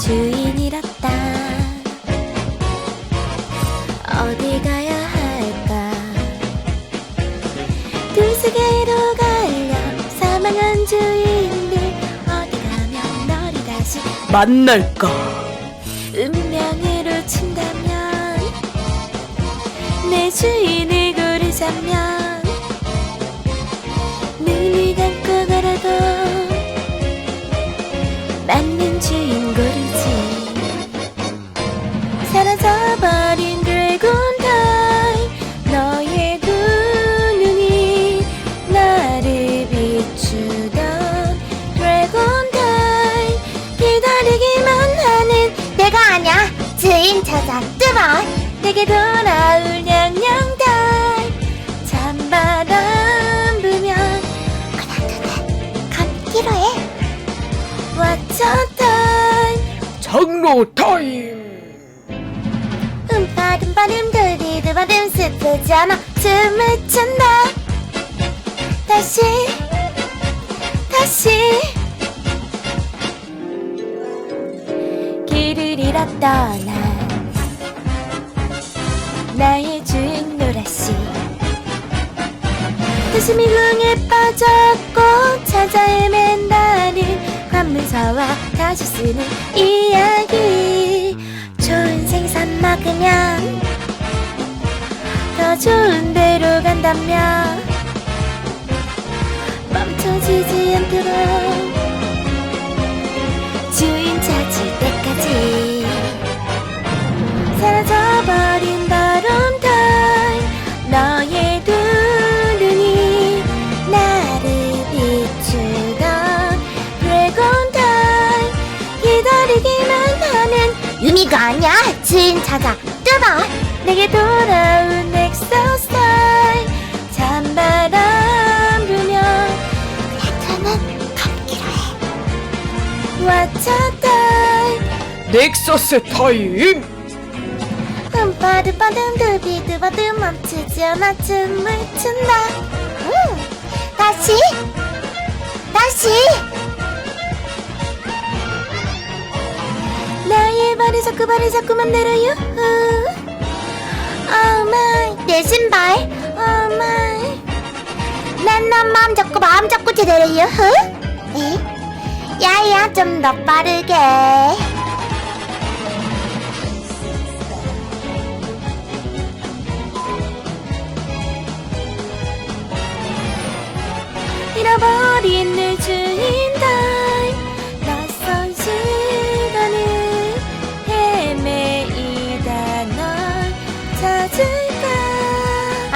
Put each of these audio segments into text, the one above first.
주인 잃었다. 어디 가야 할까? 둘세계로 갈려 사망한 주인들. 어디 가면 너를 다시 만날까? 운명으로 친다면 내 주인을 고르자면 주인 찾아 뚜벅 내게 돌아올 냥냥달. 찬바람 불면 감기로 해. 왓챠타임 장로 타임! 음파름파름 두리두바름 슬프지 않아 춤을 춘다. 다시 다시. 길을 잃었던 난 나의 주인 노라씨. 다시 미궁에 빠졌고 찾아 헤맨다는 관문서와 다시 쓰는 이야기. 좋은 생선 먹으면 더 좋은 데로 간다면 멈춰지지 않도록 유미가 아냐 주인 찾아 뚜벅 내게 돌아온 엑소스타일. 찬바람 불면 나는 감기로 해. 왓챠타임 넥서스 타임! 흠파르파름 두비두바름 멈추지 않아 춤을 춘다. 음, 다시 다시 발이 자꾸 발이 자꾸만 내려요? 오 마이 내 신발. 오 마이 난넌 마음 잡고 마음 잡고 제대로 유후 에? 야야 좀 더 빠르게. 잃어버린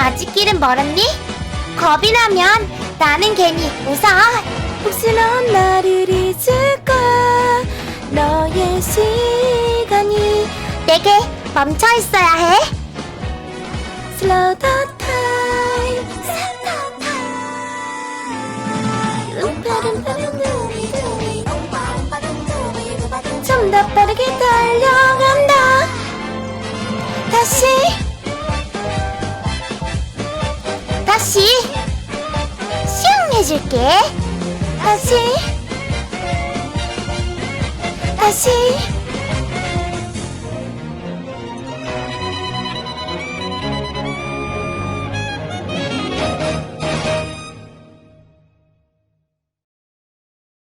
아직 길은 멀었니? 겁이 나면 나는 괜히 웃어. 넌 나를 잊을까? 너의 시간이 내게 멈춰 있어야 해. 슬로우 더 타임 좀더 빠르게 달려간다. 다시 다시 슝 해줄게 다시 다시